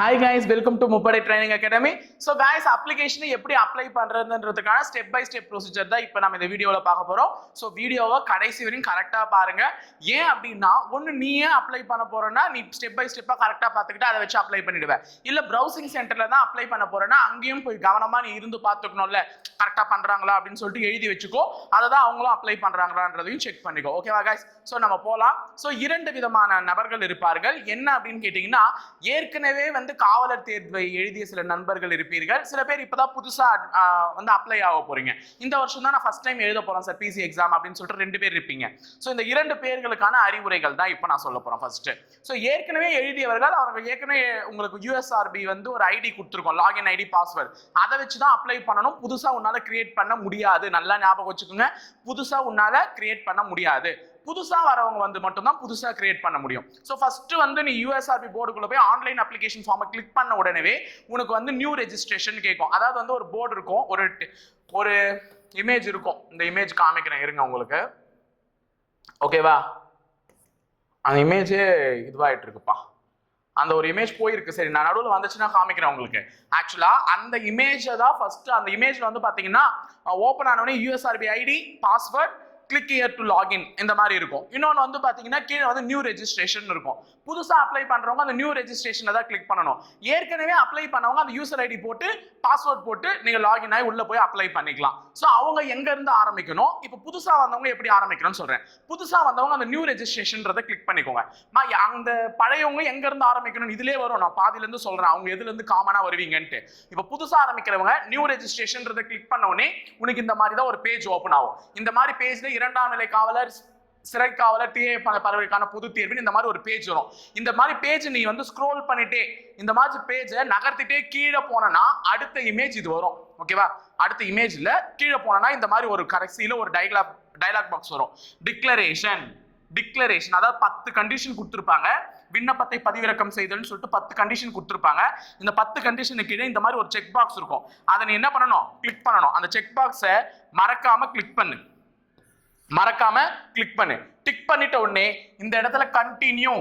Hi guys welcome to முப்படை training academy so guys அப்ளிகேஷனை எப்படி அப்ளை பண்ணுறதுன்றதுக்கான ஸ்டெப் பை ஸ்டெப் ப்ரொசீஜர் தான் இப்போ நம்ம இந்த வீடியோவில் பார்க்க போகிறோம் ஸோ வீடியோவை கடைசி வரையும் கரெக்டாக பாருங்க. ஏன் அப்படின்னா ஒன்று நீயே அப்ளை பண்ண போறேன்னா நீ ஸ்டெப் பை ஸ்டெப்பாக கரெக்டாக பார்த்துக்கிட்டு அதை வச்சு அப்ளை பண்ணிடுவேன் இல்லை ப்ரௌசிங் சென்டரில் தான் அப்ளை பண்ண போறேன்னா அங்கேயும் போய் கவனமாக நீ இருந்து பார்த்துக்கணும்ல. கரெக்டாக பண்ணுறாங்களா அப்படின்னு சொல்லிட்டு எழுதி வச்சுக்கோ. அதை தான் அவங்களும் அப்ளை பண்ணுறாங்களான்றதையும் செக் பண்ணிக்கோ. ஓகேவா கைஸ் ஸோ நம்ம போகலாம் ஸோ இரண்டு விதமான நபர்கள் இருப்பார்கள். என்ன அப்படின்னு கேட்டிங்கன்னா ஏற்கனவே வந்து காவலர் தேர்வை எழுதிய சில நண்பர்கள் இருப்பீர்கள். சில பேர் இப்போதான் புதுசா வந்து அப்ளை ஆக போறீங்க. இந்த வருஷம் தான் நான் ஃபர்ஸ்ட் டைம் எழுத போறேன் சார் பிசி எக்ஸாம் அப்படின்னு சொல்லிட்டு ரெண்டு பேர் இருப்பீங்க. ஸோ இந்த இரண்டு பேர்களுக்கான அறிவுரைகள் தான் இப்போ நான் சொல்ல போறேன் ஃபர்ஸ்ட் ஸோ ஏற்கனவே எழுதியவர்கள் அவர்கள் ஏற்கனவே உங்களுக்கு யூஎஸ்ஆர்பி வந்து ஒரு ஐடி கொடுத்துருக்கோம் லாகின் ஐடி பாஸ்வேர்டு அதை வச்சு தான் அப்ளை பண்ணணும். புதுசாக உன்னால கிரியேட் பண்ண முடியாது. நல்லா ஞாபகம் வச்சுக்கோங்க. புதுசாக உன்னால கிரியேட் பண்ண முடியாது. புதுசாக வரவங்க வந்து மட்டும்தான் புதுசாக கிரியேட் பண்ண முடியும். ஸோ ஃபஸ்ட்டு வந்து நீ யூஎஸ்ஆர்பி போர்டுக்குள்ளே போய் ஆன்லைன் அப்ளிகேஷன் ஃபார்மை கிளிக் பண்ண உடனே உனக்கு வந்து நியூ ரெஜிஸ்ட்ரேஷன் கேட்கும். அதாவது வந்து ஒரு போர்டு இருக்கும் ஒரு ஒரு இமேஜ் இருக்கும். இந்த இமேஜ் காமிக்கிறேன் இருங்க உங்களுக்கு. ஓகேவா அந்த இமேஜே இதுவாகிட்டு இருக்குப்பா. அந்த ஒரு இமேஜ் போயிருக்கு. சரி நான் நடுவில் வந்துச்சுன்னா காமிக்கிறேன் உங்களுக்கு. ஆக்சுவலாக அந்த இமேஜை தான் ஃபஸ்ட்டு அந்த இமேஜில் வந்து பார்த்தீங்கன்னா open ஆனவொடனே USRB ID password click here to login இந்த மாதிரி இருக்கும். இன்னொன்று வந்து பார்த்தீங்கன்னா கீழே வந்து நியூ ரெஜிஸ்ட்ரேஷன் இருக்கும். புதுசாக அப்ளை பண்ணுறவங்க அந்த நியூ ரெஜிஸ்ட்ரேஷனை தான் கிளிக் பண்ணணும். ஏற்கனவே அப்ளை பண்ணவங்க அந்த யூசர் ஐடி போட்டு பாஸ்வேர்ட் போட்டு நீங்கள் லாகின் ஆகி உள்ளே போய் அப்ளை பண்ணிக்கலாம். ஸோ அவங்க எங்கேருந்து ஆரம்பிக்கணும்? இப்போ புதுசாக வந்தவங்க எப்படி ஆரம்பிக்கணும்னு சொல்கிறேன் புதுசாக வந்தவங்க அந்த நியூ ரெஜிஸ்ட்ரேஷன்றதை கிளிக் பண்ணிக்கோங்க. மா, அந்த பழையவங்க எங்கேருந்து ஆரம்பிக்கணும் இதிலே வரும். நான் பாதிலேருந்து சொல்கிறேன் அவங்க எதுலேருந்து காமனாக வருவீங்கன்ட்டு. இப்போ புதுசாக ஆரம்பிக்கிறவங்க நியூ ரெஜிஸ்ட்ரேஷன்றதை கிளிக் பண்ண உடனே உனக்கு இந்த மாதிரி தான் ஒரு பேஜ் ஓப்பன் ஆகும். இந்த மாதிரி பேஜில் இரண்டாம் நிலை காவலர் சிறை டிஏ பதவிக்கான பொது தேர்வுன்னு இந்த மாதிரி ஒரு பேஜ் வரும். இந்த மாதிரி பேஜ் நீ வந்து ஸ்க்ரோல் பண்ணிட்டே இந்த மாதிரி பேஜை நகர்த்திட்டே கீழே போனனா அடுத்த இமேஜ் இது வரும். ஓகேவா அடுத்த இமேஜில் கீழே போனனா இந்த மாதிரி ஒரு கடைசியில் ஒரு டைலாக் டைலாக் பாக்ஸ் வரும். டிக்ளரேஷன் டிக்ளரேஷன் அதாவது பத்து கண்டிஷன் கொடுத்துருப்பாங்க. விண்ணப்பத்தை பதிவிறக்கம் செய்தல்னு சொல்லிட்டு பத்து கண்டிஷன் கொடுத்துருப்பாங்க. இந்த பத்து கண்டிஷனுக்கு கீழே இந்த மாதிரி ஒரு செக் பாக்ஸ் இருக்கும். அதை நீ என்ன பண்ணணும்? கிளிக் பண்ணணும். அந்த செக் பாக்ஸை மறக்காமல் கிளிக் பண்ணு. மறக்காம கிளிக் பண்ணு. டிக் பண்ணிட்ட உடனே இந்த இடத்துல கண்டினியூ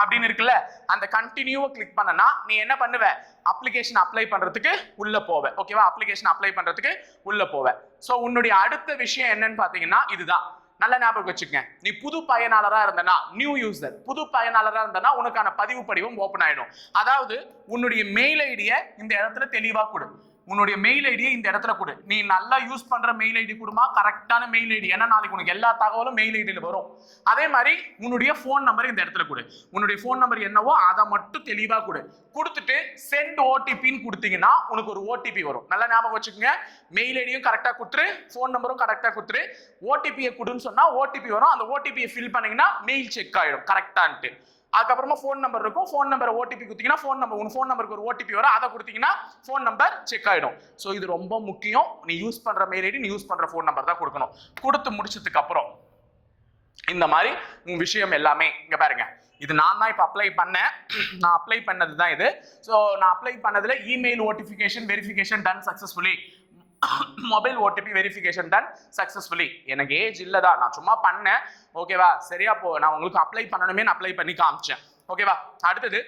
அப்படின்னு இருக்குல்ல அந்த கண்டினியூவை கிளிக் பண்ணனா நீ என்ன பண்ணுவ? அப்ளிகேஷன் அப்ளை பண்றதுக்கு உள்ள போவ. ஓகேவா அப்ளிகேஷன் அப்ளை பண்றதுக்கு உள்ள போவ. ஸோ உன்னுடைய அடுத்த விஷயம் என்னன்னு பாத்தீங்கன்னா இதுதான். நல்ல ஞாபகம் வச்சுக்கங்க. நீ புது பயனாளரா இருந்தனா நியூ யூசர் புது பயனாளரா இருந்தனா உனக்கான பதிவு படிவம் ஓப்பன் ஆயிடும். அதாவது உன்னுடைய மெயில் ஐடியை இந்த இடத்துல தெளிவா கொடு. உன்னுடைய மெயில் ஐடியை இந்த இடத்துல கொடு. நீ நல்லா யூஸ் பண்ற மெயில் ஐடி கொடுமா? கரெக்டான மெயில் ஐடி ஏன்னா நாளைக்கு உனக்கு எல்லா தகவலும் மெயில் ஐடியில் வரும். அதே மாதிரி உன்னுடைய ஃபோன் நம்பர் இந்த இடத்துல கொடு. உன்னுடைய ஃபோன் நம்பர் என்னவோ அதை மட்டும் தெளிவாக கொடு. கொடுத்துட்டு சென்ட் ஓடிபின்னு கொடுத்தீங்கன்னா உனக்கு ஒரு ஓடிபி வரும். நல்லா ஞாபகம் வச்சுக்கோங்க. மெயில் ஐடியும் கரெக்டாக கொடுத்துரு ஃபோன் நம்பரும் கரெக்டாக கொடுத்துரு. ஓடிபியை கொடுன்னு சொன்னால் ஓடிபி வரும். அந்த ஓடிபியை ஃபில் பண்ணிங்கன்னா மெயில் செக் ஆகிடும் கரெக்டான்ட்டு அதுக்கப்புறமா ஃபோன் நம்பர் இருக்கும். ஃபோன் நம்பர் ஓடிபி கொடுத்தீங்கன்னா ஃபோன் நம்பர் உன் ஃபோன் நம்பருக்கு ஒரு ஓடிபி வரும். அதை கொடுத்தீங்கன்னா ஃபோன் நம்பர் செக் ஆகிடும் ஸோ இது ரொம்ப முக்கியம். நீ யூஸ் பண்ணுற மெயில் ஐடி நீ யூஸ் பண்ணுற ஃபோன் நம்பர் தான் கொடுக்கணும். கொடுத்து முடிச்சதுக்கு அப்புறம் இந்த மாதிரி உங்க விஷயம் எல்லாமே இங்கே பாருங்க. இது நான் தான் இப்போ அப்ளை பண்ணேன். நான் அப்ளை பண்ணது தான் இது. ஸோ நான் அப்ளை பண்ணதில் email notification verification done successfully mobile OTP verification done successfully எனக்கு ஏஜ் இல்லதா நான் சும்மா பண்ணேன். ஓகேவா சரியா போ நான் உங்களுக்கு அப்ளை பண்ணணுமே நான் அப்ளை பண்ணி காமிச்சேன். ஓகேவா அடுத்தது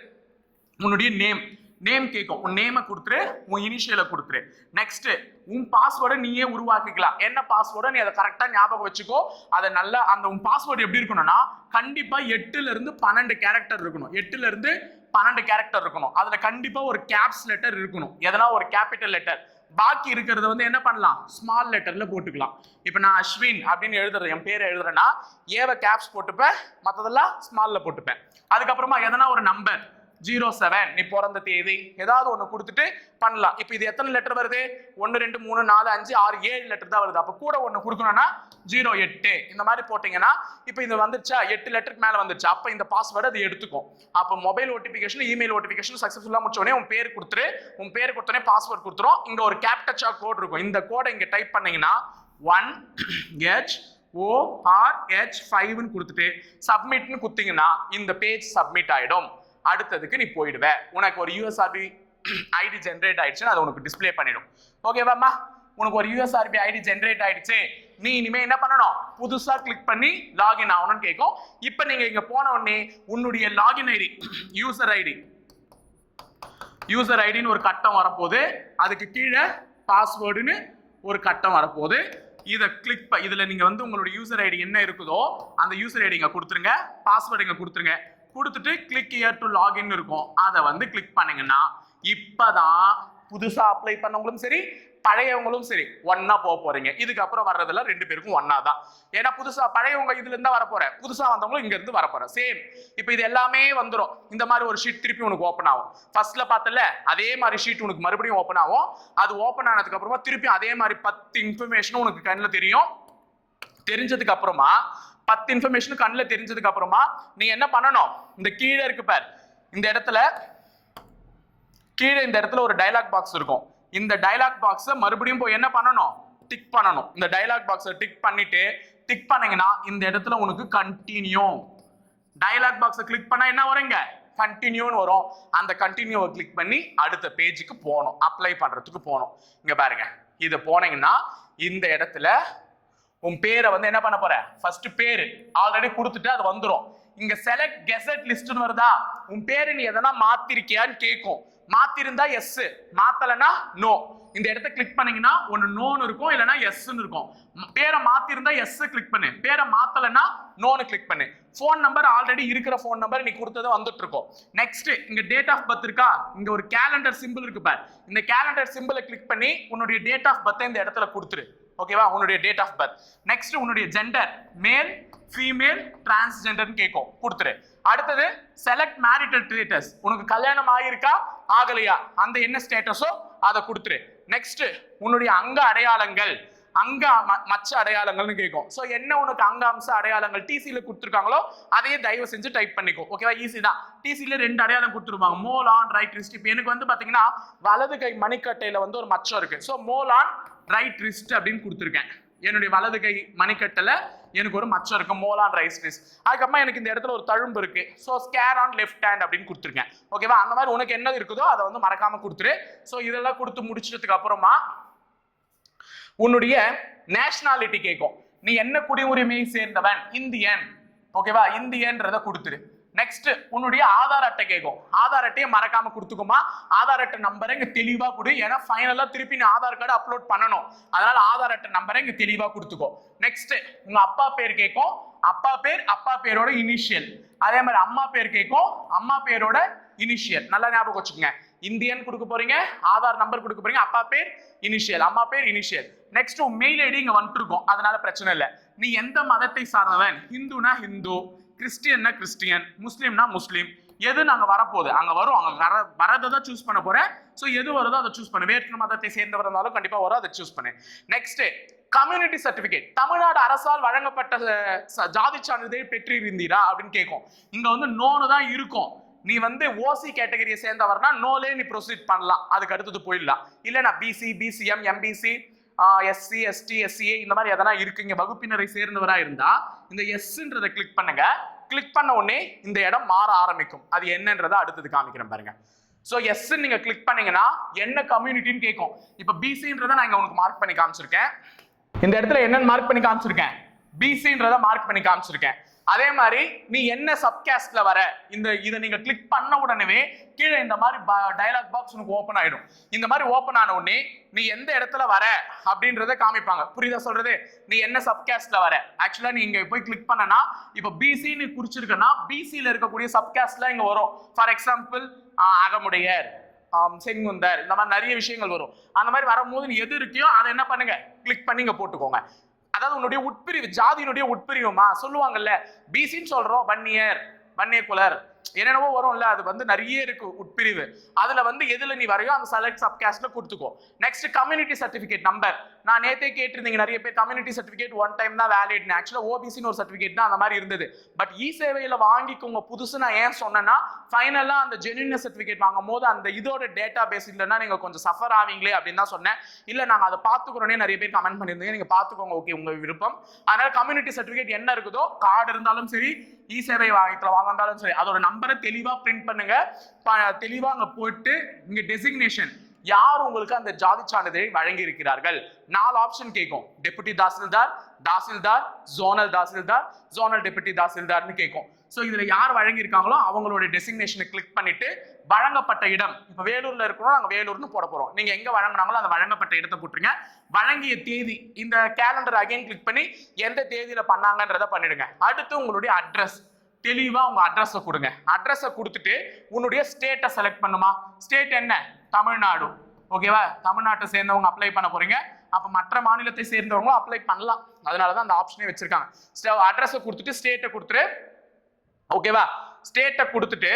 உன்னுடைய நேம் நேம் கேட்கும் உன் நேமை கொடுத்துரு உன் இனிஷியலை கொடுத்துரு. நெக்ஸ்ட் உன் பாஸ்வேர்டை நீயே உருவாக்கிக்கலாம். என்ன பாஸ்வேர்டை நீ அதை கரெக்டாக ஞாபகம் வச்சுக்கோ. அதை நல்லா அந்த உன் பாஸ்வேர்டு எப்படி இருக்கணும்னா கண்டிப்பாக எட்டுலேருந்து பன்னெண்டு கேரக்டர் இருக்கணும். எட்டுலேருந்து பன்னெண்டு கேரக்டர் இருக்கணும். அதில் கண்டிப்பாக ஒரு கேப்ஸ் லெட்டர் இருக்கணும். எதனா ஒரு கேபிட்டல் லெட்டர் பாக்கி இருக்கிறத வந்து என்ன பண்ணலாம்? ஸ்மால் லெட்டர்ல போட்டுக்கலாம். இப்போ நான் அஸ்வின் அப்படின்னு எழுதுறது என் பேரை எழுதுறேன்னா ஏவ கேப்ஸ் போட்டுப்பேன் மற்றதெல்லாம் ஸ்மால்ல போட்டுப்பேன். அதுக்கப்புறமா எதனா ஒரு நம்பர் ஜீரோ செவன். நீ பிறந்த தேதி ஏதாவது ஒன்று கொடுத்துட்டு பண்ணலாம். இப்போ இது எத்தனை லெட்டர் வருது? ஒன்று ரெண்டு மூணு நாலு அஞ்சு ஆறு ஏழு லெட்டர் தான் வருது. அப்போ கூட ஒன்று கொடுக்கணும்னா ஜீரோ எட்டு. இந்த மாதிரி போட்டிங்கன்னா இப்போ இது வந்துருச்சா? எட்டு லெட்டருக்கு மேலே வந்துருச்சு. அப்போ இந்த பாஸ்வேர்டு அது எடுத்துக்கும். அப்போ மொபைல் நோட்டிஃபிகேஷன் இமெயில் நோட்டிஃபிகேஷன் சக்ஸஸ்ஃபுல்லாக முடிச்சோடனே உன் பேர் கொடுத்துரு. உன் பேர் கொடுத்தோடனே பாஸ்வேர்ட் கொடுத்துரும். இங்கே ஒரு கேப்டச்சா கோட் இருக்கும். இந்த கோடை இங்கே டைப் பண்ணீங்கன்னா ஒன் ஹெச் ஓஆர்ஹெச் ஃபைவ்னு கொடுத்துட்டு சப்மிட்னு கொடுத்தீங்கன்னா இந்த பேஜ் சப்மிட் ஆகிடும் அடுத்ததுக்கு நீ போயிடுவ. உனக்கு ஒரு யூஎஸ்ஆர்பி ஐடி ஜென்ரேட் ஆயிடுச்சுன்னு அதை உனக்கு டிஸ்ப்ளே பண்ணிடும். ஓகேவாம்மா உனக்கு ஒரு யூஎஸ்ஆர்பி ஐடி ஜென்ரேட் ஆயிடுச்சு. நீ இனிமே என்ன பண்ணணும்? புதுசா கிளிக் பண்ணி லாகின் ஆகணும்னு கேட்கும் இப்போ நீங்க இங்க போன உடனே உன்னுடைய login ID user ID user ஐடின்னு ஒரு கட்டம் வரப்போகுது. அதுக்கு கீழே பாஸ்வேர்டுன்னு ஒரு கட்டம் வரப்போகுது. இதை கிளிக் ப இதுல நீங்க வந்து உங்களுடைய யூசர் ஐடி என்ன இருக்குதோ அந்த யூசர் ஐடி இங்க கொடுத்துருங்க. பாஸ்வேர்டு இங்க கொடுத்துருங்க. கொடுத்துட்டு கிளிக் இயர் டு லாகின் இருக்கும். அதை வந்து கிளிக் பண்ணீங்கன்னா இப்பதான் புதுசா அப்ளை பண்ணவங்களும் சரி பழையவங்களும் சரி ஒன்னா போக போறீங்க. இதுக்கப்புறம் வர்றதுல ரெண்டு பேருக்கும் ஒன்னா தான். ஏன்னா புதுசா பழையவங்க இதுல இருந்தா வர போற புதுசா வந்தவங்களும் இங்க இருந்து வர போற சேம் இப்போ இது எல்லாமே வந்துடும் இந்த மாதிரி ஒரு ஷீட் திருப்பி உனக்கு ஓப்பன் ஆகும். ஃபர்ஸ்ட்ல பார்த்தல அதே மாதிரி ஷீட் உனக்கு மறுபடியும் ஓப்பன் ஆகும். அது ஓப்பன் ஆனதுக்கு அப்புறமா திருப்பி அதே மாதிரி பத்து இன்ஃபர்மேஷனும் உனக்கு கண்ணில் தெரியும். தெரிஞ்சதுக்கு அப்புறமா பத்து இன்ஃபர்மேஷன் கண்ணில் தெரிஞ்சதுக்கு அப்புறமா நீ என்ன பண்ணணும்? இந்த கீழே இருக்கு பார். இந்த இடத்துல கீழே இந்த இடத்துல ஒரு டைலாக் பாக்ஸ் இருக்கும். இந்த டைலாக் பாக்ஸை மறுபடியும் போய் என்ன பண்ணணும்? டிக் பண்ணணும். இந்த டைலாக் பாக்ஸை டிக் பண்ணிட்டு டிக் பண்ணீங்கன்னா இந்த இடத்துல உனக்கு கண்டினியூ டைலாக் பாக்ஸை கிளிக் பண்ணா என்ன வருங்க கண்டினியூன்னு வரும். அந்த கண்டினியூவை கிளிக் பண்ணி அடுத்த பேஜுக்கு போகணும். அப்ளை பண்ணுறதுக்கு போகணும். இங்கே பாருங்க. இது போனீங்கன்னா இந்த இடத்துல உன் பேரை வந்து என்ன பண்ண போற? ஃபர்ஸ்ட் பேரு. ஆல்ரெடி கொடுத்துட்டு அது வந்துடும் இங்க செலக்ட் கெசட் லிஸ்ட்னு வருதா? உன் பேரு நீ எதனா மாத்திருக்கியான்னு கேட்கும் மாத்திருந்தா எஸ் மாத்தலனா நோ இந்த இடத்த கிளிக் பண்ணீங்கன்னா ஒன்னு நோன்னு இருக்கும் இல்லைன்னா எஸ்ன்னு இருக்கும். பேரை மாத்திருந்தா எஸ் கிளிக் பண்ணு. பேரை மாத்தலனா நோன்னு கிளிக் பண்ணு. ஃபோன் நம்பர் ஆல்ரெடி இருக்கிற ஃபோன் நம்பர் நீ கொடுத்தது வந்துட்டு இருக்கும் நெக்ஸ்ட் இங்க டேட் ஆஃப் பர்த் இருக்கா? இங்க ஒரு கேலண்டர் சிம்பிள் இருக்கு பார். இந்த கேலண்டர் சிம்பிளை கிளிக் பண்ணி உன்னுடைய டேட் ஆஃப் பர்த்தை இந்த இடத்துல கொடுத்துரு. ஓகேவா உன்னுடைய டேட் ஆஃப் பர்த் நெக்ஸ்ட் உன்னுடைய ஜெண்டர் மேல் ஃபீமேல் டிரான்ஸ்ஜெண்டர்னு கேட்கும் கொடுத்துரு. அடுத்தது செலக்ட் மேரிட்டல் ஸ்டேட்டஸ் உனக்கு கல்யாணம் ஆகியிருக்கா? ஆகலையா? அந்த என்ன ஸ்டேட்டஸோ அதை கொடுத்துரு. நெக்ஸ்ட் உன்னுடைய அங்க அடையாளங்கள். அங்க ம- மச்ச அடையாளங்கள்னு கேட்கும் ஸோ என்ன உனக்கு அங்க அம்ச அடையாளங்கள் டிசியில் கொடுத்துருக்காங்களோ அதையே தயவு செஞ்சு டைப் பண்ணிக்கோ. ஓகேவா ஈஸி தான். டிசியில் ரெண்டு அடையாளம் கொடுத்துருப்பாங்க மோல் ஆன் ரைட் ரிஸ்ட் இப்போ எனக்கு வந்து பார்த்தீங்கன்னா வலது கை மணிக்கட்டையில் வந்து ஒரு மச்சம் இருக்கு. So mole on right wrist அப்படின்னு கொடுத்துருக்கேன். என்னுடைய வலது கை மணிக்கட்டில் எனக்கு ஒரு மச்சம் இருக்கு மோலான் ரைஸ் ரிஸ் ரிஸ்ட் அதுக்கப்புறமா எனக்கு இந்த இடத்துல ஒரு தழும்பு இருக்கு. So scar on left hand அப்படின்னு கொடுத்துருக்கேன். ஓகேவா அந்த மாதிரி உனக்கு என்ன இருக்குதோ அதை வந்து மறக்காம கொடுத்துரு. ஸோ இதெல்லாம் கொடுத்து முடிச்சதுக்கு அப்புறமா உன்னுடைய நேஷனாலிட்டி கேட்கும் நீ என்ன குடியுரிமையை சேர்ந்தவன்? இந்தியன். ஓகேவா இந்தியன்றதை கொடுத்துரு. நெக்ஸ்ட் உன்னுடைய ஆதார் அட்டை கேட்கும் ஆதார் அட்டையை மறக்காம கொடுத்துக்குமா? ஆதார் அட்டை நம்பரை இங்க தெளிவா கொடு. ஏன்னா ஃபைனலா திருப்பி நீ ஆதார் கார்டு அப்லோட் பண்ணணும். அதனால ஆதார் அட்டை நம்பரை இங்க தெளிவா கொடுத்துக்கோ. நெக்ஸ்ட் உங்க அப்பா பேர் கேட்கும் அப்பா பேர் அப்பா பேரோட இனிஷியல் அதே மாதிரி அம்மா பேர் கேட்கும் அம்மா பேரோட இனிஷியல் நல்லா ஞாபகம் வச்சுக்கோங்க. இந்தியன் கொடுக்க போறீங்க ஆதார் நம்பர் கொடுக்க போறீங்க அப்பா பேர் இனிஷியல் அம்மா பேர் இனிஷியல் நெக்ஸ்ட் உன் மெயில் ஐடி இங்க வந்துட்டு இருக்கும் அதனால பிரச்சனை இல்லை. நீ எந்த மதத்தை சார்ந்தவன்? ஹிந்துனா ஹிந்து. கிறிஸ்டியன்னா கிறிஸ்டியன் முஸ்லீம்னா முஸ்லீம். எது நாங்கள் வரப்போகுது? அங்கே வரும் அங்கே வர வரதை தான் சூஸ் பண்ண போகிறேன் ஸோ எது வருதோ அதை சூஸ் பண்ணு. வேற்று மதத்தை சேர்ந்தவர் இருந்தாலும் கண்டிப்பாக வரும் அதை சூஸ் பண்ணு. நெக்ஸ்ட் கம்யூனிட்டி சர்டிஃபிகேட் தமிழ்நாடு அரசால் வழங்கப்பட்ட ச- ஜாதி சான்றிதழ் பெற்றிருந்தீரா? அப்படின்னு கேட்கும். இங்கே வந்து நோனு தான் இருக்கும். நீ வந்து ஓசி கேட்டகரியை சேர்ந்தவர்னா நோலே நீ ப்ரொசீட் பண்ணலாம். அதுக்கு அடுத்தது போயிடலாம். இல்ல நான் BC BCM MBC SC ST SCA இந்த மாதிரி எதனா இருக்குங்க வகுப்பினரை சேர்ந்தவரா இருந்தா இந்த எஸ்ன்றதை கிளிக் பண்ணுங்க. கிளிக் பண்ண உடனே இந்த இடம் மாற ஆரம்பிக்கும். அது என்னன்றதை அடுத்தது காமிக்கிறேன் பாருங்க. ஸோ எஸ் நீங்க கிளிக் பண்ணீங்கன்னா என்ன கம்யூனிட்டின்னு கேட்கும் இப்போ பிசின்றதை நான் இங்க உனக்கு மார்க் பண்ணி காமிச்சிருக்கேன். இந்த இடத்துல என்னன்னு மார்க் பண்ணி காமிச்சிருக்கேன். பிசின்றத மார்க் பண்ணி காமிச்சிருக்கேன். அதே மாதிரி நீ என்ன சப்காஸ்ட்ல வர இந்த இதை நீங்க கிளிக் பண்ண உடனே கீழே இந்த மாதிரி டயலாக் பாக்ஸ் உனக்கு ஓப்பன் ஆயிடும். இந்த மாதிரி ஓப்பன் ஆன உடனே நீ எந்த இடத்துல வர அப்படின்றத காமிப்பாங்க. புரியுதா சொல்றது? நீ என்ன சப்காஸ்ட்ல வர? ஆக்சுவலா நீ இங்க போய் கிளிக் பண்ணனா இப்போ பிசி நீ குறிச்சிருக்கனா பிசில இருக்கக்கூடிய சப்காஸ்ட்ல இங்க வரும். ஃபார் எக்ஸாம்பிள் அகமுடையர் செங்குந்தர் இந்த மாதிரி நிறைய விஷயங்கள் வரும். அந்த மாதிரி வரும்போது நீ எது இருக்கியோ அதை என்ன பண்ணுங்க? கிளிக் பண்ணி இங்க போட்டுக்கோங்க. அதாவது உன்னுடைய உட்பிரிவு ஜாதியினுடைய உட்பிரிவுமா? சொல்லுவாங்கல்ல பிசின்னு சொல்றோம் வன்னியர் வன்னிய குலர் என்னென்னவோ வரும்ல அது வந்து நிறைய இருக்கு உட்பிரிவு. அதுல வந்து எதுல நீ வரையோ அந்த செலக்ட் சப்காஸ்ட்ல கொடுத்துக்கோ. நெக்ஸ்ட் கம்யூனிட்டி சர்டிபிகேட் நம்பர் நான் நேத்தே கேட்டிருந்தீங்க நிறைய பேர் கம்யூனிட்டி சர்டிஃபிகேட் ஒன் டைம் தான் வேலிட்னு ஆக்சுவலாக ஓபிசின்னு ஒரு சர்டிஃபிகேட் தான் அந்த மாதிரி இருந்தது. பட் இ சேவையில் வாங்கிக்கோங்க புதுசு நான் ஏன் சொன்னேன்னா ஃபைனலாக அந்த ஜென்யூன் சர்டிஃபிகேட் வாங்கும் போது அந்த இதோட டேட்டா பேஸ் இல்லைன்னா நீங்கள் கொஞ்சம் சஃபர் ஆவீங்களே அப்படின்னு தான் சொன்னேன். இல்லை நாங்கள் அதை பாத்துக்கிறோன்னே நிறைய பேர் கமெண்ட் பண்ணியிருந்தீங்க. நீங்கள் பார்த்துக்கோங்க ஓகே உங்கள் விருப்பம். அதனால் கம்யூனிட்டி சர்டிஃபிகேட் என்ன இருக்குதோ கார்டு இருந்தாலும் சரி இ சேவை வாங்கத்துல வாங்கினாலும் சரி அதோட நம்பரை தெளிவாக பிரிண்ட் பண்ணுங்க. தெளிவாக அங்கே போயிட்டு இங்கே டெசிக்னேஷன் யார் உங்களுக்கு அந்த ஜாதி சான்றிதழை வழங்கி இருக்கிறார்கள் நாலு ஆப்ஷன் கேட்கும். Deputy tahsildar tahsildar zonal tahsildar zonal deputy தாசில்தார்னு கேட்கும். ஸோ இதுல யார் வழங்கியிருக்காங்களோ அவங்களோட டெசிக்னேஷனை கிளிக் பண்ணிட்டு வழங்கப்பட்ட இடம். இப்போ வேலூர்ல இருக்கிறோம் நாங்கள் வேலூர்னு போட போறோம். நீங்க எங்க வழங்கினாங்களோ அந்த வழங்கப்பட்ட இடத்தை போட்டுருங்க. வழங்கிய தேதி இந்த கேலண்டர் அகைன் கிளிக் பண்ணி எந்த தேதியில பண்ணாங்கன்றத பண்ணிடுங்க. அடுத்து உங்களுடைய அட்ரஸ் தெளிவாக உங்கள் அட்ரஸை கொடுங்க. அட்ரஸை கொடுத்துட்டு உன்னுடைய ஸ்டேட்டை செலக்ட் பண்ணுமா? ஸ்டேட் என்ன? தமிழ்நாடு. ஓகேவா தமிழ்நாட்டை சேர்ந்தவங்க அப்ளை பண்ண போறீங்க. அப்போ மற்ற மாநிலத்தை சேர்ந்தவங்களும் அப்ளை பண்ணலாம். அதனால தான் அந்த ஆப்ஷனே வச்சிருக்காங்க. அட்ரஸை கொடுத்துட்டு ஸ்டேட்டை கொடுத்துட்டு ஓகேவா ஸ்டேட்டை கொடுத்துட்டு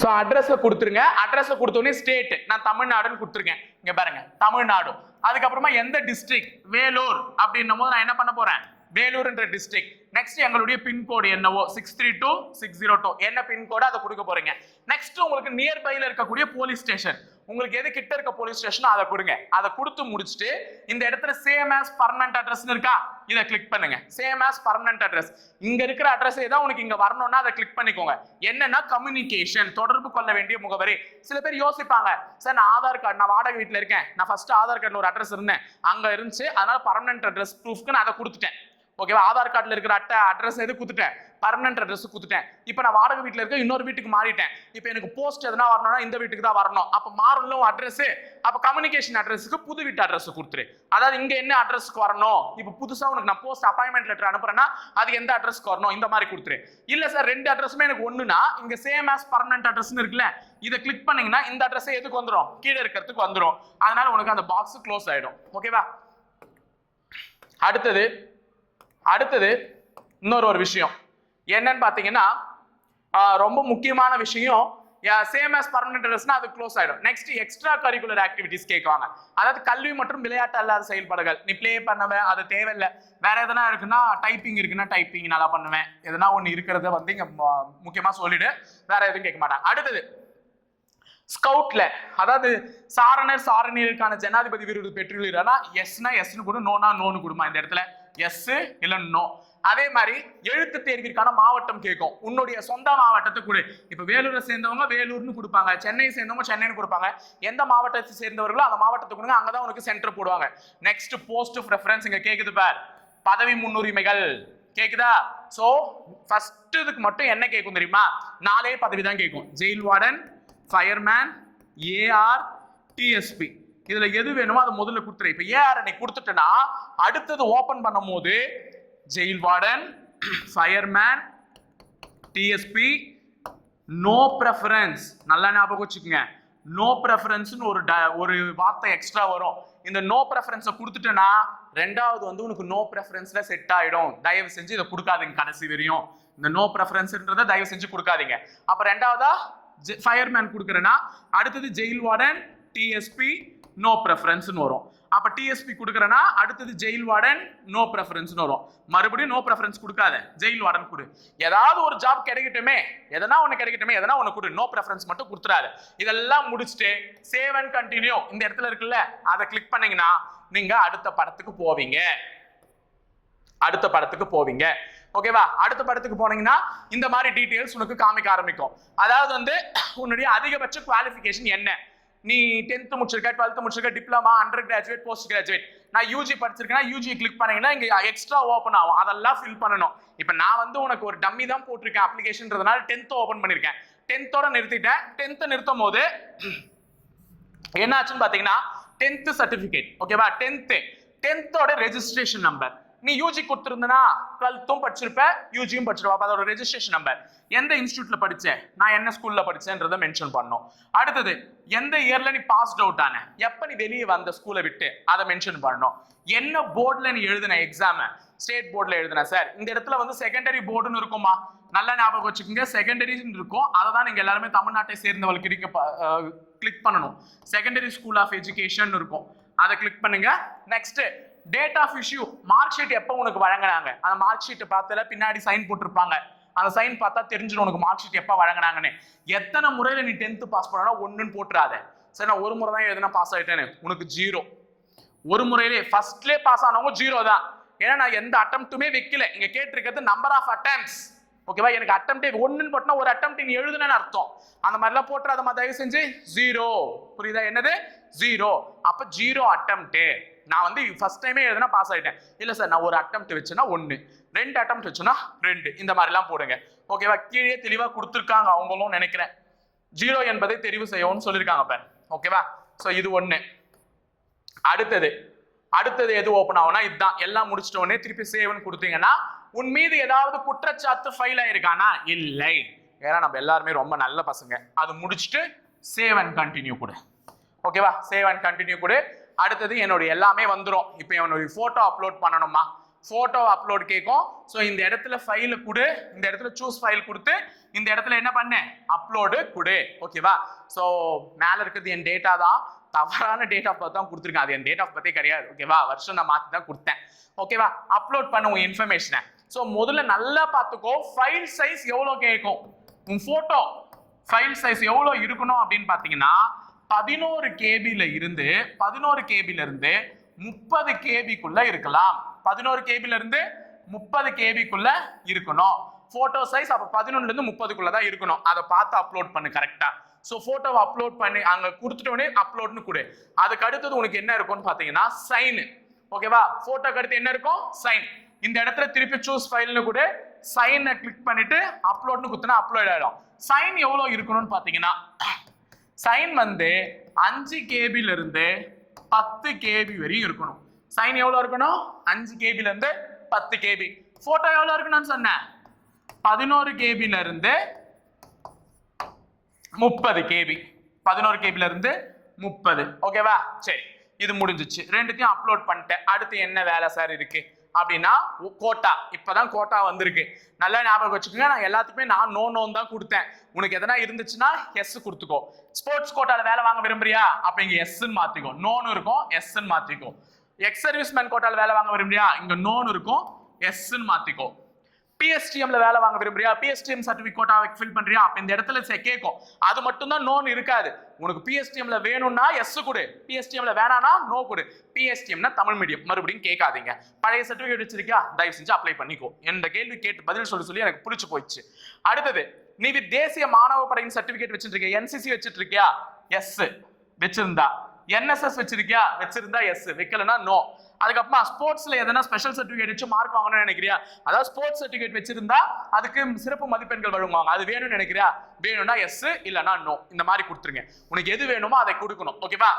ஸோ அட்ரஸை கொடுத்துருங்க. அட்ரஸை கொடுத்தோடனே ஸ்டேட்டு நான் தமிழ்நாடுன்னு கொடுத்துருக்கேன். இங்கே பாருங்க. தமிழ்நாடு. அதுக்கப்புறமா எந்த டிஸ்ட்ரிக்ட் வேலூர். அப்படின்னும் போது நான் என்ன பண்ண போறேன்? வேலூர்ன்ற டிஸ்ட்ரிக்ட் நெக்ஸ்ட் எங்களுடைய பின்கோடு என்னவோ? Six three two six zero two என்ன பின்கோடு அதை கொடுக்க போறீங்க. நெக்ஸ்ட் உங்களுக்கு நியர்பைல இருக்கக்கூடிய போலீஸ் ஸ்டேஷன் உங்களுக்கு எது கிட்ட இருக்க போலீஸ் ஸ்டேஷனோ அதை கொடுங்க. அதை கொடுத்து முடிச்சுட்டு இந்த இடத்துல சேம் ஆஸ் பர்மனன்ட் அட்ரஸ் இருக்கா? இதை கிளிக் பண்ணுங்க. சேம் ஆஸ் பர்மனன்ட் அட்ரஸ் இங்க இருக்கிற அட்ரஸ் ஏதாவது உனக்கு இங்க வரணும்னா அதை கிளிக் பண்ணிக்கோங்க. என்னன்னா கம்யூனிகேஷன் தொடர்பு கொள்ள வேண்டிய முகவரி. சில பேர் யோசிப்பாங்க சார் நான் ஆதார் கார்டு நான் வாடகை வீட்டில் இருக்கேன். நான் ஃபர்ஸ்ட் ஆதார் கார்டில் ஒரு அட்ரஸ் இருந்தேன். அங்க இருந்துச்சு. அதனால பர்மனன்ட் அட்ரஸ் ப்ரூஃப்க்கு நான் அதை கொடுத்துட்டேன். ஓகேவா ஆதார் கார்டில் இருக்கிற அட்டை அட்ரஸ் எது கொடுத்துட்டேன்? பர்மனன்ட் அட்ரஸ் கொடுத்துட்டேன். இப்போ நான் வாடகை வீட்டில் இருக்க இன்னொரு வீட்டுக்கு மாறிட்டேன். இப்போ எனக்கு போஸ்ட் எதனா வரணும்னா இந்த வீட்டுக்கு தான் வரணும். அப்போ மாறணும் அட்ரஸ் அப்போ கம்யூனிகேஷன் அட்ரஸுக்கு புது வீட்டு அட்ரஸ் கொடுத்துரு. அதாவது இங்கே என்ன அட்ரஸ்க்கு வரணும்? இப்போ புதுசாக உனக்கு நான் போஸ்ட் அப்பாயின்மெண்ட் லெட்டர் அனுப்புறேன்னா அது எந்த அட்ரஸ்க்கு வரணும்? இந்த மாதிரி கொடுத்துரு. இல்லை சார் ரெண்டு அட்ரஸுமே எனக்கு ஒன்றுனா இங்கே சேம் ஆஸ் பர்மனன்ட் அட்ரஸ்னு இருக்குல்ல இதை கிளிக் பண்ணீங்கன்னா இந்த அட்ரஸே எதுக்கு வந்துடும் கீழே இருக்கிறதுக்கு வந்துடும் அதனால உனக்கு அந்த பாக்ஸ் க்ளோஸ் ஆகிடும் ஓகேவா அடுத்தது அடுத்தது இன்னொரு ஒரு விஷயம். என்னன்னு பார்த்தீங்கன்னா ரொம்ப முக்கியமான விஷயம். சேம் ஆஸ் பர்மனன்ட் அட்ரஸ்னா அது க்ளோஸ் ஆயிடும். நெக்ஸ்ட் எக்ஸ்ட்ரா கரிக்குலர் ஆக்டிவிட்டிஸ் கேட்குவாங்க. அதாவது கல்வி மற்றும் விளையாட்டு அல்லாத செயல்பாடுகள். நீ ப்ளே பண்ணுவேன் அது தேவையில்லை. வேற எதனா இருக்குன்னா டைப்பிங் இருக்குன்னா டைப்பிங் நல்லா பண்ணுவேன். எதனா ஒன்று இருக்கிறத வந்து இங்கே முக்கியமாக சொல்லிடு. வேற எதுவும் கேட்க மாட்டாங்க அடுத்தது ஸ்கவுட்ல அதாவது சாரணர் சாரணியருக்கான ஜனாதிபதி விருது பெற்றுள்ளீரா எஸ்னா எஸ்னு கொடு நோனா நோன்னு கொடுமா இந்த இடத்துல? எஸ் இல்ல நோ அதே மாதிரி எழுத்து தேர்விற்கான மாவட்டம் கேட்கும். உன்னுடைய சொந்த மாவட்டத்தை கொடு. இப்போ வேலூரை சேர்ந்தவங்க வேலூர்னு கொடுப்பாங்க. சென்னை சேர்ந்தவங்க சென்னைன்னு கொடுப்பாங்க. எந்த மாவட்டத்தை சேர்ந்தவர்களோ அந்த மாவட்டத்தை கொடுங்க. அங்கே தான் உனக்கு சென்டர் போடுவாங்க. நெக்ஸ்ட் போஸ்ட் ரெஃபரன்ஸ் இங்கே கேட்குது பார். பதவி முன்னுரிமைகள். கேக்குதா? ஸோ ஃபர்ஸ்ட் இதுக்கு மட்டும் என்ன கேட்கும் தெரியுமா? நாலே பதவி தான் கேட்கும். Jail warden fireman AR DSP இதுல எது வேணுமோ அதை முதல்ல கொடுத்துரு. இப்ப ஏஆர் நீ கொடுத்துட்டேன்னா அடுத்தது ஓபன் பண்ணும்போது jail warden fireman DSP no preference நல்லா ஞாபகம் வச்சுக்கோங்க. நோ ப்ரெஃபரன்ஸ்னு ஒரு ட- ஒரு வார்த்தை எக்ஸ்ட்ரா வரும். இந்த நோ ப்ரெஃபரன்ஸை கொடுத்துட்டேன்னா ரெண்டாவது வந்து உனக்கு நோ ப்ரெஃபரன்ஸில் செட் ஆகிடும் தயவு செஞ்சு இதை கொடுக்காதீங்க கடைசி வரையும். இந்த நோ ப்ரெஃபரன்ஸ்ன்றதை தயவு செஞ்சு கொடுக்காதீங்க. அப்போ ரெண்டாவதா ஃபயர்மேன் கொடுக்குறேன்னா அடுத்தது ஜெயில் வார்டன் டிஎஸ்பி நோ ப்ரெஃபரன்ஸ்னு வரும். அப்ப டிஎஸ்பி கொடுக்குறேன்னா அடுத்தது ஜெயில் வார்டன் நோ ப்ரெஃபரன்ஸ்னு வரும். மறுபடியும் நோ ப்ரெஃபரன்ஸ் கொடுக்காத. ஜெயில் வார்டன் கொடு. ஏதாவது ஒரு ஜாப் கிடைக்கட்டுமே. எதனா ஒன்று கிடைக்கட்டுமே. எதனா ஒன்று கொடு. நோ ப்ரெஃபரன்ஸ் மட்டும் கொடுத்துறாரு இதெல்லாம் முடிச்சுட்டு சேவ் அண்ட் கண்டினியூ இந்த இடத்துல இருக்குல்ல அதை கிளிக் பண்ணீங்கன்னா நீங்க அடுத்த படத்துக்கு போவீங்க. அடுத்த படத்துக்கு போவீங்க. ஓகேவா அடுத்த படத்துக்கு போனீங்கன்னா இந்த மாதிரி டீட்டெயில்ஸ் உனக்கு காமிக்க ஆரம்பிக்கும். அதாவது வந்து உன்னுடைய அதிகபட்ச குவாலிஃபிகேஷன் என்ன? நீ டென்த்து முடிச்சிருக்க twelfth முடிச்சிருக்க diploma under graduate post graduate நான் யூஜி படிச்சிருக்கேன்னா யூஜி கிளிக் பண்ணீங்கன்னா இங்கே எக்ஸ்ட்ரா ஓப்பன் ஆகும். அதெல்லாம் ஃபில் பண்ணணும். இப்போ நான் வந்து உனக்கு ஒரு டம்மி தான் போட்டிருக்கேன் அப்ளிகேஷன்றதுனால டென்த் ஓப்பன் பண்ணியிருக்கேன் டென்த்தோட நிறுத்திட்டேன். டென்த்தை நிறுத்தும் போது என்னாச்சுன்னு பார்த்தீங்கன்னா டென்த்து சர்டிஃபிகேட் ஓகேவா டென்த்து டென்த்தோட ரெஜிஸ்ட்ரேஷன் நம்பர் நீ யூஜி கொடுத்துருந்தனா டுவெல்த்தும் படிச்சிருப்ப யூஜியும் படிச்சிருப்ப. அதோட ரெஜிஸ்ட்ரேஷன் நம்பர் எந்த இன்ஸ்டியூட்ல படிச்சேன்? நான் என்ன ஸ்கூல்ல படிச்சேன்றதை மென்ஷன் பண்ணணும். அடுத்தது எந்த இயர்ல நீ பாஸ்ட் அவுட் ஆன? எப்ப நீ வெளியே வந்த ஸ்கூலை விட்டு? அதை மென்ஷன் பண்ணணும். என்ன போர்டுல நீ எழுதின எக்ஸாம் ஸ்டேட் போர்டில் எழுதின சார் இந்த இடத்துல வந்து செகண்டரி போர்டுன்னு இருக்குமா? நல்லா ஞாபகம் வச்சுக்கோங்க. செகண்டரின்னு இருக்கும். அதை தான் நீங்கள் எல்லாருமே தமிழ்நாட்டை சேர்ந்தவங்களுக்கு இருக்க கிளிக் பண்ணணும். செகண்டரி ஸ்கூல் ஆஃப் எஜுகேஷன் இருக்கும். அதை கிளிக் பண்ணுங்க. Next date of issue mark sheet எப்போ உனக்கு வழங்குனாங்க? அந்த மார்க் ஷீட்டை பார்த்தல பின்னாடி சைன் போட்டிருப்பாங்க. அந்த சைன் பார்த்தா தெரிஞ்சிடும் உனக்கு மார்க் ஷீட் எப்போ வழங்குனாங்கன்னு. எத்தனை முறையில் நீ டென்த்து பாஸ் பண்ணனா ஒன்றுன்னு போட்டுறாத. சரி நான் ஒரு முறை தான் எதுனா பாஸ் ஆயிட்டேன்னு. உனக்கு ஜீரோ ஒரு முறையிலே ஃபர்ஸ்ட்லே பாஸ் ஆனவங்க ஜீரோ தான். ஏன்னா நான் எந்த அட்டம்ப்ட்டுமே வைக்கல. இங்கே கேட்டிருக்கிறது நம்பர் ஆஃப் அட்டம்ப்ட்ஸ் ஓகேவா எனக்கு அட்டம்ப்டே ஒன்றுன்னு போட்டா ஒரு அட்டம்ப்ட் நீ எழுதுனேன்னு அர்த்தம். அந்த மாதிரிலாம் போட்டுறாதம்மா தயவு செஞ்சு. ஜீரோ புரியுதா? என்னது? ஜீரோ அப்போ ஜீரோ அட்டம்ப்ட்டு நான் வந்து ஃபர்ஸ்ட் டைமே எழுதுனா பாஸ் ஆகிட்டேன் இல்லை சார் நான் ஒரு அட்டம் வச்சேன்னா ஒன்று ரெண்டு அட்டம் வச்சேன்னா ரெண்டு. இந்த மாதிரிலாம் போடுங்க. ஓகேவா கீழே தெளிவாக கொடுத்துருக்காங்க அவங்களும் நினைக்கிறேன். ஜீரோ என்பதை தெரிவு செய்யவும்னு சொல்லியிருக்காங்க பாரு. ஓகேவா ஸோ இது ஒன்று அடுத்தது. அடுத்தது எது ஓப்பன் ஆகும்னா இதுதான் எல்லாம் முடிச்சிட்ட உடனே திருப்பி சேவ்னு கொடுத்தீங்கன்னா உன் மீது ஏதாவது குற்றச்சாட்டு ஃபைல் ஆயிருக்கானா? இல்லை. ஏன்னா நம்ம எல்லாருமே ரொம்ப நல்ல பசங்க. அது முடிச்சுட்டு சேவ் அண்ட் கண்டினியூ கொடு. ஓகேவா சேவ் அண்ட் கண்டினியூ கொடு. அடுத்தது என்னுடைய எல்லாமே வந்துடும் இப்போ என்னுடைய ஃபோட்டோ அப்லோட் பண்ணணுமா? ஃபோட்டோ அப்லோட் கேட்கும் ஸோ இந்த இடத்துல ஃபைலு கொடு. இந்த இடத்துல சூஸ் ஃபைல் கொடுத்து இந்த இடத்துல என்ன பண்ணு? அப்லோடு கொடு. ஓகேவா ஸோ மேலே இருக்கிறது என் டேட்டா தான். தவறான டேட் ஆஃப் பர்த் தான் கொடுத்துருக்கேன். அது என் டேட் ஆஃப் பர்த்தே கிடையாது ஓகேவா வருஷம் நான் மாற்றி தான் கொடுத்தேன். ஓகேவா அப்லோட் பண்ண உன் இன்ஃபர்மேஷனை ஸோ முதல்ல நல்லா பார்த்துக்கோ. ஃபைல் சைஸ் எவ்வளோ கேட்கும் உன் ஃபோட்டோ ஃபைல் சைஸ் எவ்வளோ இருக்கணும் அப்படின்னு பார்த்தீங்கன்னா பதினோரு கேபியில இருந்து பதினோரு கேபில இருந்து முப்பது கேபிக்குள்ள இருக்கலாம். பதினோரு கேபில இருந்து முப்பது கேபிக்குள்ள இருக்கணும். போட்டோ சைஸ் அப்ப பதினொன்னுல இருந்து தான் இருக்கணும். அதை பார்த்து அப்லோட் பண்ணு கரெக்டா ஸோ போட்டோவை அப்லோட் பண்ணி. அங்க கொடுத்துட்டோடனே அப்லோட்னு கொடு. அதுக்கு அடுத்தது உனக்கு என்ன இருக்கும்னு பார்த்தீங்கன்னா சைன் ஓகேவா போட்டோக்கு அடுத்து என்ன இருக்கும்? சைன் இந்த இடத்துல திருப்பி சூஸ் ஃபைல்னு கூட. சைனை கிளிக் பண்ணிட்டு அப்லோட்னு குத்துனா அப்லோட் ஆயிடும். சைன் எவ்வளோ இருக்கணும்னு பார்த்தீங்கன்னா சைன் வந்து அஞ்சு கேபிலிருந்து பத்து கேபி வரையும் இருக்கணும். சைன் எவ்வளோ இருக்கணும்? அஞ்சு கேபிலேருந்து பத்து கேபி ஃபோட்டோ எவ்வளோ இருக்கணும்னு சொன்னேன். பதினோரு கேபிலிருந்து முப்பது கேபி பதினோரு கேபிலிருந்து முப்பது. ஓகேவா சரி. இது முடிஞ்சிச்சு. ரெண்டுத்தையும் அப்லோட் பண்ணிட்டேன். அடுத்து என்ன வேலை சார் இருக்குது அப்படின்னா கோட்டா. இப்பதான் கோட்டா வந்திருக்கு. நல்லா ஞாபகம் வச்சுக்கோங்க. நான் எல்லாத்துக்குமே நான் நோ நோன் தான் கொடுத்தேன். உனக்கு எதனா இருந்துச்சுன்னா எஸ் கொடுத்துக்கோ. ஸ்போர்ட்ஸ் கோட்டால வேலை வாங்க விரும்புறியா? அப்ப இங்க எஸ்ன்னு மாத்திக்கோ. நோன்னு இருக்கும் எஸ்ன்னு மாத்திக்கோ. எக்ஸ் சர்வீஸ்மேன் கோட்டால வேலை வாங்க விரும்புறியா? இங்க நோன் இருக்கும் எஸ்ன்னு மாத்திக்கோ. பிஎஸ்டிஎம்ல வேலை வாங்க விரும்புறியா? பிஎஸ்டிஎம் சர்டிபிகேட் கோட்டா ஃபில் பண்றியா? அப்ப இந்த இடத்துல கேட்கும் அது மட்டும் தான் நோன் இருக்காது. உனக்கு பிஎஸ்டிஎம்ல வேணும்னா எஸ் கொடு. பிஎஸ்டிஎம்ல வேணானா நோ கொடு. பிஎஸ்டிஎம்னா தமிழ் மீடியம் மறுபடியும் கேட்காதீங்க. பழைய சர்டிபிகேட் வச்சிருக்கியா? தயவு செஞ்சு அப்ளை பண்ணிக்கோ. என்ற கேள்வி கேட்டு பதில் சொல்லி சொல்லி எனக்கு புடிச்சு போயிடுச்சு. அடுத்தது நீ தேசிய மாணவ படையின் சர்டிபிகேட் வச்சிருக்கியா? என்சிசி வச்சிட்டு இருக்கியா எஸ் வச்சிருந்தா. என்எஸ்எஸ் வச்சிருக்கியா? வச்சிருந்தா எஸ் வைக்கலனா நோ அதுக்கப்புறமா ஸ்போர்ட்ஸ்ல எதனா ஸ்பெஷல் சர்டிஃபிகேட் வச்சு மார்க் வாங்கணும்னு நினைக்கிறியா? அதாவது ஸ்போர்ட்ஸ் சர்டிஃபிகேட் வச்சிருந்தா அதுக்கு சிறப்பு மதிப்பெண்கள் வழங்குவாங்க. அது வேணும்னு நினைக்கிறியா? வேணும்னா எஸ் இல்லனா நோ இந்த மாதிரி கொடுத்துருங்க. உனக்கு எது வேணுமோ அதை கொடுக்கணும். ஓகேவா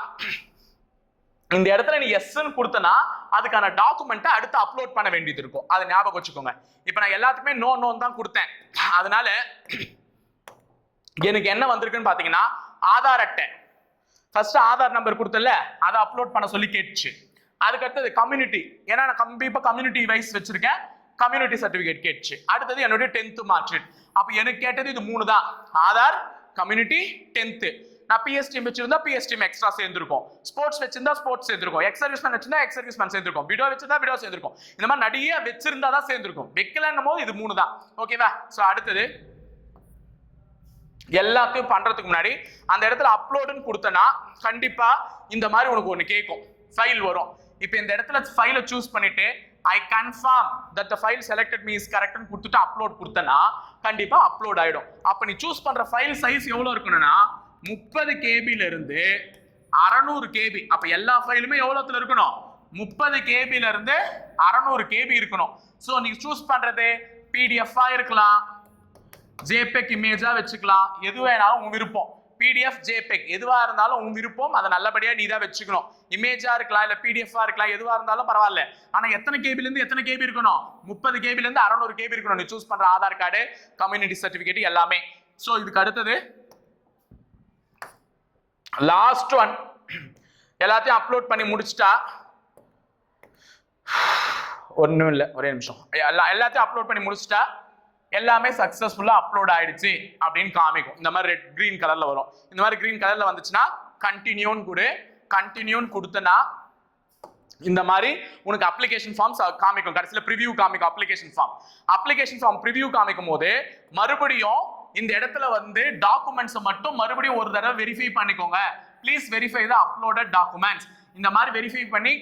இந்த இடத்துல நீ எஸ்ன்னு கொடுத்தனா அதுக்கான டாக்குமெண்ட்டை அடுத்து அப்லோட் பண்ண வேண்டியது இருக்கும். அதை ஞாபகம் வச்சுக்கோங்க. இப்போ நான் எல்லாத்துக்குமே நோ நோன் தான் கொடுத்தேன். அதனால எனக்கு என்ன வந்திருக்குன்னு பாத்தீங்கன்னா ஆதார் அட்டை. ஃபர்ஸ்ட் ஆதார் நம்பர் கொடுத்தல அதை அப்லோட் பண்ண சொல்லி கேட்டுச்சு. அதுக்கடுத்தது கம்யூனிட்டி ஏன்னா நான் கண்டிப்பா கம்யூனிட்டி வைஸ் வச்சிருக்கேன். கம்யூனிட்டி சர்டிபிகேட் கேட்டுச்சு. அடுத்தது என்னுடைய டென்த்து மார்க்ஷீட் அப்போ எனக்கு கேட்டது இது மூணு தான். ஆதார் கம்யூனிட்டி டென்த்து நான் பிஎஸ்டிஎம் வச்சிருந்தா பிஎஸ்டிஎம் எக்ஸ்ட்ரா சேர்ந்திருக்கும். ஸ்போர்ட்ஸ் வச்சிருந்தா ஸ்போர்ட்ஸ் சேர்ந்திருக்கும். எக்ஸ் சர்வீஸ்மேன் வச்சிருந்தா எக்ஸ் சர்வீஸ்மேன் சேர்ந்திருக்கும். வீடியோ வச்சிருந்தா வீடியோ சேர்ந்திருக்கும். இந்த மாதிரி நிறைய வச்சிருந்தா தான் சேர்ந்திருக்கும். வைக்கலன்னும் போது இது மூணு தான். ஓகேவா ஸோ அடுத்தது எல்லாத்தையும் பண்றதுக்கு முன்னாடி அந்த இடத்துல அப்லோடுன்னு கொடுத்தனா கண்டிப்பா இந்த மாதிரி உனக்கு ஒன்று கேட்கும். ஃபைல் வரும். இப்போ இந்த இடத்துல ஃபைலை சூஸ் பண்ணிட்டு I confirm that the file selected me is கரெக்ட்னு கொடுத்துட்டு அப்லோட் கொடுத்தனா கண்டிப்பாக அப்லோட் ஆகிடும் அப்போ நீ சூஸ் பண்ணுற ஃபைல் சைஸ் எவ்வளோ இருக்கணும்னா முப்பது கேபிலிருந்து அறநூறு கேபி அப்போ எல்லா ஃபைலுமே எவ்வளோத்துல இருக்கணும்? முப்பது கேபிலிருந்து அறநூறு கேபி இருக்கணும். ஸோ நீங்கள் சூஸ் பண்ணுறது பிடிஎஃபாக இருக்கலாம். ஜேபெக் இமேஜாக வச்சுக்கலாம். எது வேணாலும் உங்கள் விருப்பம். பிடிஎஃப் ஜேபெக் எதுவாக இருந்தாலும் உன் விருப்பம் அதை நல்லபடியாக நீ தான் வச்சுக்கணும் இமேஜாக இருக்கலாம் இல்லை பிடிஎஃபாக இருக்கலாம் எதுவாக இருந்தாலும் பரவாயில்ல. ஆனால் எத்தனை கேபிலேருந்து எத்தனை கேபி இருக்கணும்? முப்பது கேபிலேருந்து அறநூறு கேபி இருக்கணும். நீ சூஸ் பண்ணுற ஆதார் கார்டு கம்யூனிட்டி சர்டிஃபிகேட் எல்லாமே. ஸோ இதுக்கு அடுத்தது லாஸ்ட் ஒன் எல்லாத்தையும் அப்லோட் பண்ணி முடிச்சிட்டா ஒன்றும் இல்லை ஒரே நிமிஷம். எல்லா எல்லாத்தையும் அப்லோட் பண்ணி முடிச்சிட்டா எல்லாமே சக்ஸஸ்ஃபுல்லாக அப்லோட் ஆயிடுச்சு அப்படின்னு காமிக்கும். இந்த மாதிரி ரெட் க்ரீன் கலரில் வரும். இந்த மாதிரி க்ரீன் கலரில் வந்துச்சுன்னா கண்டினியூன்னு கொடு. கண்டினியூன்னு கொடுத்தனா இந்த மாதிரி உனக்கு அப்ளிகேஷன் ஃபார்ம்ஸ் காமிக்கும். கடைசியில் ப்ரிவியூ காமிக்கும் application form application form preview காமிக்கும் போது மறுபடியும் இந்த இடத்துல வந்து டாக்குமெண்ட்ஸை மட்டும் மறுபடியும் ஒரு தடவை வெரிஃபை பண்ணிக்கோங்க. Please verify the uploaded documents இந்த மாதிரி வெரிஃபை பண்ணி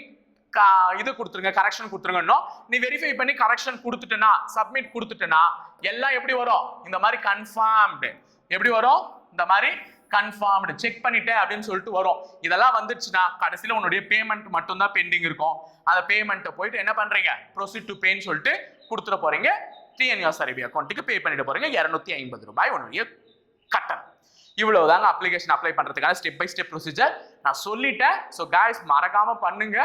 இது கொடுத்துருங்க கரெக்ஷன் கொடுத்துருங்கன்னோ நீ வெரிஃபை பண்ணி கரெக்ஷன் கொடுத்துட்டனா சப்மிட் கொடுத்துட்டேன்னா எல்லாம் எப்படி வரும்? இந்த மாதிரி கன்ஃபார்ம்டு எப்படி வரும்? இந்த மாதிரி கன்ஃபார்ம்டு செக் பண்ணிட்டேன் அப்படின்னு சொல்லிட்டு வரும். இதெல்லாம் வந்துருச்சுன்னா கடைசியில் உன்னுடைய பேமெண்ட் மட்டும்தான் பெண்டிங் இருக்கும். அந்த பேமெண்ட்டை போயிட்டு என்ன பண்ணுறீங்க ப்ரொசீட் டு பேன்னு சொல்லிட்டு கொடுத்துட போறீங்க. டிஎன்யூஎஸ் அரேபியா அக்கௌண்ட்டுக்கு பே பண்ணிட்டு போகிறீங்க இரநூத்தி ஐம்பது ரூபாய் உன்னுடைய கட்டணம். இவ்வளவுதாங்க அப்ளிகேஷன் அப்ளை பண்றதுக்கான ஸ்டெப் பை ஸ்டெப் ப்ரொசீஜர் நான் சொல்லிட்டேன். ஸோ கைஸ் மறக்காம பண்ணுங்க.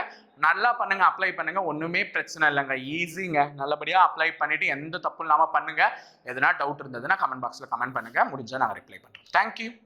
நல்லா பண்ணுங்க அப்ளை பண்ணுங்க. ஒண்ணுமே பிரச்சனை இல்லைங்க. ஈஸிங்க நல்லபடியா அப்ளை பண்ணிட்டு எந்த தப்பும் இல்லாம பண்ணுங்க. எதனா டவுட் இருந்ததுன்னா கமெண்ட் பாக்ஸ்ல கமெண்ட் பண்ணுங்க. முடிஞ்சா நாங்கள் ரிப்ளை பண்றோம் தேங்க்யூ